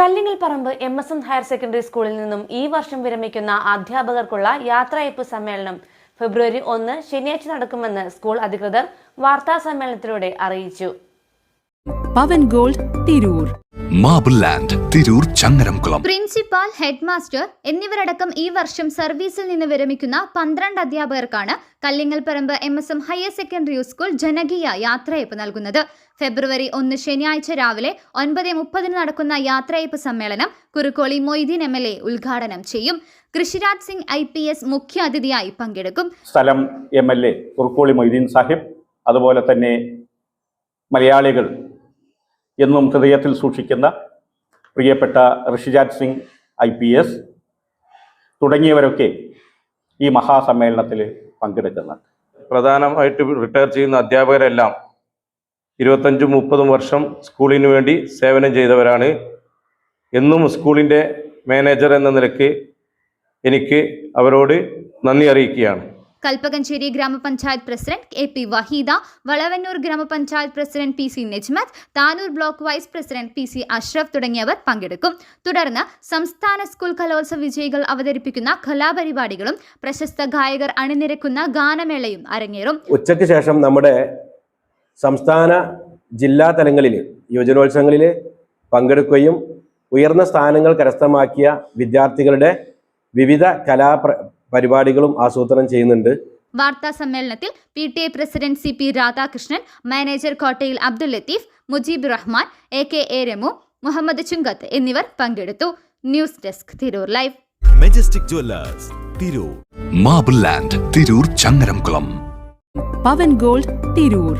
Kallingal Paramba M S N higher secondary സ്കൂളിൽ നിന്നും ഈ വർഷം വിരമിക്കുന്ന അധ്യാപകർക്കുള്ള യാത്രയപ്പ് സമ്മേളനം ഫെബ്രുവരി ഒന്ന് ശനിയാഴ്ച നടക്കുമെന്ന് സ്കൂൾ അധികൃതർ വാർത്താ സമ്മേളനത്തിലൂടെ അറിയിച്ചു. Pavan gold Tirur. Marble land Tirur Changaramkulam principal headmaster എന്നിവരടക്കം ഈ വർഷം സർവീസിൽ നിന്ന് വിരമിക്കുന്ന പന്ത്രണ്ട് അധ്യാപകർക്കാണ് Kallingalparamba M S M higher secondary school ജനകീയ യാത്രയയപ്പ് നൽകുന്നത്. ഫെബ്രുവരി ഒന്ന് ശനിയാഴ്ച രാവിലെ ഒൻപത് മുപ്പതിന് നടക്കുന്ന യാത്രയയപ്പ് സമ്മേളനം Kurukkoli Moideen M L A ഉദ്ഘാടനം ചെയ്യും. Krishiraj Singh I P S മുഖ്യ അതിഥിയായി പങ്കെടുക്കും. സ്ഥലം M L A Kurukkoli Moideen Sahib. അതുപോലെ തന്നെ മലയാളികൾ എന്നും ഹൃദയത്തിൽ സൂക്ഷിക്കുന്ന പ്രിയപ്പെട്ട Rishiraj Singh I P S തുടങ്ങിയവരൊക്കെ ഈ മഹാസമ്മേളനത്തിൽ പങ്കെടുക്കുന്നുണ്ട് പ്രധാനമായിട്ട് റിട്ടയർ ചെയ്യുന്ന അധ്യാപകരെല്ലാം ഇരുപത്തഞ്ചും മുപ്പതും വർഷം സ്കൂളിന് വേണ്ടി സേവനം ചെയ്തവരാണ്. എന്നും സ്കൂളിന്റെ മാനേജർ എന്ന നിലയ്ക്ക് എനിക്ക് അവരോട് നന്ദി അറിയിക്കുകയാണ്. കൽപ്പകഞ്ചേരി ഗ്രാമപഞ്ചായത്ത് president A P Waheeda Valavannur ഗ്രാമപഞ്ചായത്ത് president P C Nejmath Tanur block vice president P C Ashraf തുടങ്ങിയവർ പങ്കെടുക്കും. തുടർന്ന് സംസ്ഥാന സ്കൂൾ കലോത്സവ വിജയികൾ അവതരിപ്പിക്കുന്ന കലാപരിപാടികളും പ്രശസ്ത ഗായകർ അണിനിരക്കുന്ന ഗാനമേളയും അരങ്ങേറും. ഉച്ചയ്ക്ക് ശേഷം നമ്മുടെ സംസ്ഥാന ജില്ലാ തലങ്ങളിൽ യുവജനോത്സവങ്ങളിൽ പങ്കെടുക്കുകയും ഉയർന്ന സ്ഥാനങ്ങൾ കരസ്ഥമാക്കിയ വിദ്യാർത്ഥികളുടെ വിവിധ കലാ പരിപാടികളും ആസൂത്രണം ചെയ്യുന്നുണ്ട്. വാർത്താ സമ്മേളനത്തിൽ P T A president C P Radhakrishnan manager Kottayil Abdul Latheef Mujeeb Rahman A K A Ramu Muhammad Chunkath എന്നിവർ പങ്കെടുത്തു. News desk Tirur live. Majestic jewellers Tirur. Marble land Tirur Changaramkulam. Pavan gold Tirur.